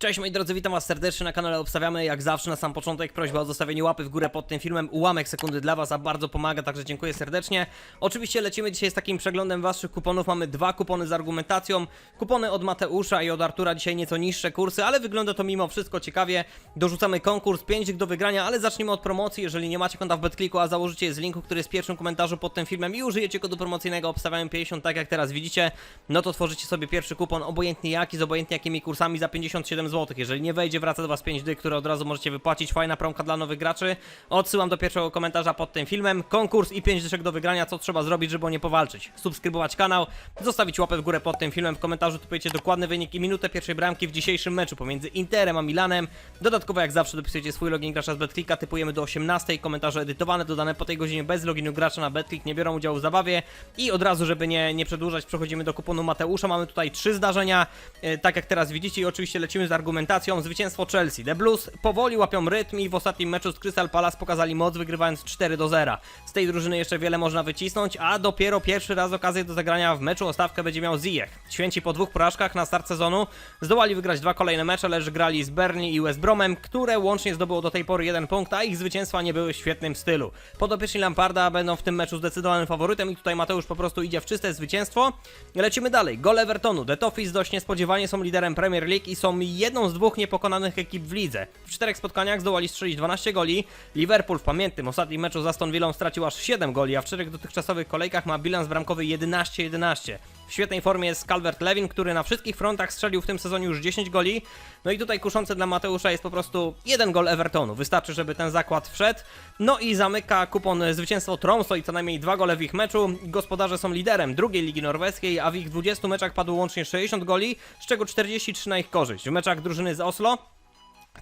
Cześć moi drodzy, witam was serdecznie na kanale Obstawiamy. Jak zawsze na sam początek prośba o zostawienie łapy w górę pod tym filmem. Ułamek sekundy dla was, a bardzo pomaga, także dziękuję serdecznie. Oczywiście lecimy dzisiaj z takim przeglądem waszych kuponów. Mamy dwa kupony z argumentacją. Kupony od Mateusza i od Artura dzisiaj nieco niższe kursy, ale wygląda to mimo wszystko ciekawie. Dorzucamy konkurs, 5 do wygrania, ale zacznijmy od promocji. Jeżeli nie macie konta w BetClicku, a założycie je z linku, który jest w pierwszym komentarzu pod tym filmem i użyjecie kodu promocyjnego Obstawiamy 50, tak jak teraz widzicie, no to tworzycie sobie pierwszy kupon, obojętnie jaki, z obojętnie jakimi kursami za 57 zł. Jeżeli nie wejdzie, wraca do Was 5 dy, które od razu możecie wypłacić. Fajna promka dla nowych graczy. Odsyłam do pierwszego komentarza pod tym filmem. Konkurs i 5 dyszek do wygrania. Co trzeba zrobić, żeby o nie powalczyć? Subskrybować kanał, zostawić łapę w górę pod tym filmem. W komentarzu typujecie dokładny wynik i minutę pierwszej bramki w dzisiejszym meczu pomiędzy Interem a Milanem. Dodatkowo, jak zawsze, dopisujecie swój login gracza z BetClicka. Typujemy do 18. Komentarze edytowane, dodane po tej godzinie bez loginu gracza na BetClick. Nie biorą udziału w zabawie. I od razu, żeby nie, nie przedłużać, przechodzimy do kuponu Mateusza. Mamy tutaj trzy zdarzenia, e, tak jak teraz widzicie, i oczywiście lecimy z argumentacją. Zwycięstwo Chelsea. The Blues powoli łapią rytm i w ostatnim meczu z Crystal Palace pokazali moc, wygrywając 4 do 0. Z tej drużyny jeszcze wiele można wycisnąć, a dopiero pierwszy raz okazję do zagrania w meczu o stawkę będzie miał Ziyech. Święci po dwóch porażkach na start sezonu zdołali wygrać dwa kolejne mecze, lecz grali z Burnley i West Bromem, które łącznie zdobyło do tej pory jeden punkt, a ich zwycięstwa nie były w świetnym stylu. Podopieczni Lamparda będą w tym meczu zdecydowanym faworytem i tutaj Mateusz po prostu idzie w czyste zwycięstwo. Lecimy dalej. Gol Evertonu. The Toffees dość niespodziewanie są liderem Premier League i są jedną z dwóch niepokonanych ekip w lidze. W czterech spotkaniach zdołali strzelić 12 goli. Liverpool w pamiętnym ostatnim meczu z Aston Villą stracił aż 7 goli, a w czterech dotychczasowych kolejkach ma bilans bramkowy 11-11. W świetnej formie jest Calvert-Lewin, który na wszystkich frontach strzelił w tym sezonie już 10 goli. No i tutaj kuszące dla Mateusza jest po prostu jeden gol Evertonu. Wystarczy, żeby ten zakład wszedł. No i zamyka kupon zwycięstwo Tromso i co najmniej dwa gole w ich meczu. Gospodarze są liderem drugiej ligi norweskiej, a w ich 20 meczach padło łącznie 60 goli, z czego 43 na ich korzyść. W meczach drużyny z Oslo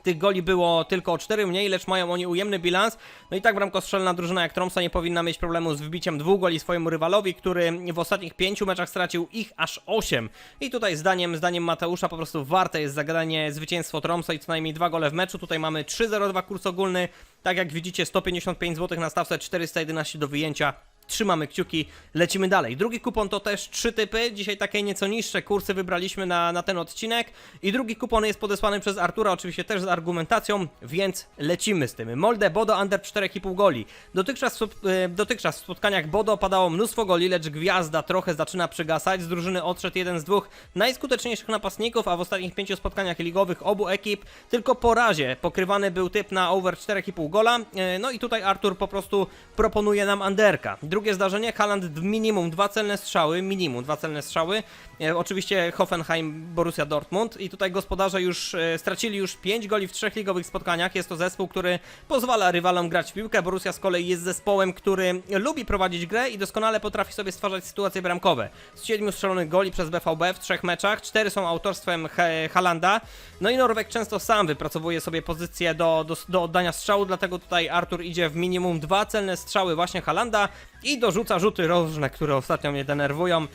tych goli było tylko o 4 mniej, lecz mają oni ujemny bilans. No i tak bramkostrzelna drużyna jak Tromsa nie powinna mieć problemu z wbiciem dwóch goli swojemu rywalowi, który w ostatnich pięciu meczach stracił ich aż 8. I tutaj zdaniem, zdaniem Mateusza po prostu warte jest zagadanie zwycięstwo Tromsa i co najmniej dwa gole w meczu. Tutaj mamy 3-0-2 kurs ogólny. Tak jak widzicie 155 zł na stawce, 411 do wyjęcia. Trzymamy kciuki, lecimy dalej. Drugi kupon to też trzy typy. Dzisiaj takie nieco niższe kursy wybraliśmy na, na ten odcinek. I drugi kupon jest podesłany przez Artura, oczywiście też z argumentacją, więc lecimy z tym. Molde Bodo under 4,5 goli. Dotychczas, e, dotychczas w spotkaniach Bodo padało mnóstwo goli, lecz gwiazda trochę zaczyna przygasać. Z drużyny odszedł jeden z dwóch najskuteczniejszych napastników, a w ostatnich pięciu spotkaniach ligowych obu ekip tylko po razie pokrywany był typ na over 4,5 gola. E, No i tutaj Artur po prostu proponuje nam underka. Drugie zdarzenie, Haaland minimum dwa celne strzały, minimum dwa celne strzały. E, oczywiście Hoffenheim, Borussia Dortmund i tutaj gospodarze już e, stracili już 5 goli w trzech ligowych spotkaniach. Jest to zespół, który pozwala rywalom grać w piłkę. Borussia z kolei jest zespołem, który lubi prowadzić grę i doskonale potrafi sobie stwarzać sytuacje bramkowe. Z siedmiu strzelonych goli przez BVB w trzech meczach, cztery są autorstwem Halanda. No i Norweg często sam wypracowuje sobie pozycję do, do, do oddania strzału, dlatego tutaj Artur idzie w minimum dwa celne strzały właśnie Halanda i dorzuca rzuty rożne, które ostatnio mnie denerwują. E,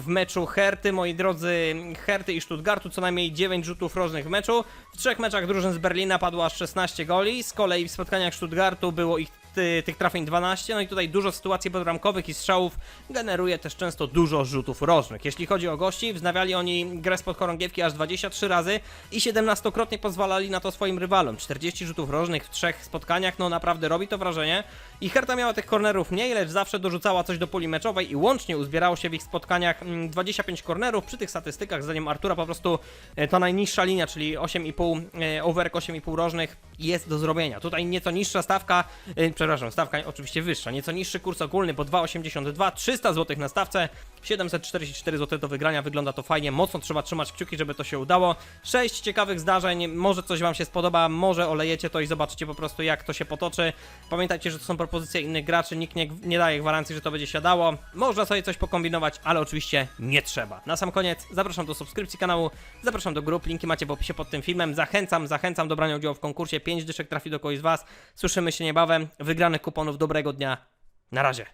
W meczu Herty, moi drodzy, Herty i Stuttgartu co najmniej 9 rzutów rożnych w meczu. W trzech meczach drużyn z Berlina padło aż 16 goli, z kolei w spotkaniach Stuttgartu było ich tych trafień 12, no i tutaj dużo sytuacji podbramkowych i strzałów generuje też często dużo rzutów rożnych. Jeśli chodzi o gości, wznawiali oni grę spod chorągiewki aż 23 razy i 17-krotnie pozwalali na to swoim rywalom. 40 rzutów rożnych w trzech spotkaniach, no naprawdę robi to wrażenie. I Herta miała tych kornerów mniej, lecz zawsze dorzucała coś do puli meczowej i łącznie uzbierało się w ich spotkaniach mm, 25 kornerów. Przy tych statystykach, zdaniem Artura, po prostu e, ta najniższa linia, czyli 8,5 e, overek 8,5 rożnych jest do zrobienia. Tutaj nieco niższa stawka, e, przepraszam, stawka oczywiście wyższa, nieco niższy kurs ogólny po 2,82, 300 zł na stawce, 744 zł do wygrania, wygląda to fajnie, mocno trzeba trzymać kciuki, żeby to się udało. 6 ciekawych zdarzeń, może coś Wam się spodoba, może olejecie to i zobaczycie po prostu jak to się potoczy. Pamiętajcie, że to są propozycje innych graczy, nikt nie, nie daje gwarancji, że to będzie siadało. Można sobie coś pokombinować, ale oczywiście nie trzeba. Na sam koniec zapraszam do subskrypcji kanału, zapraszam do grup, linki macie w opisie pod tym filmem. Zachęcam, zachęcam do brania udziału w konkursie, 5 dyszek trafi do kogoś z Was. Słyszymy się niebawem, wygranych kuponów, dobrego dnia, na razie.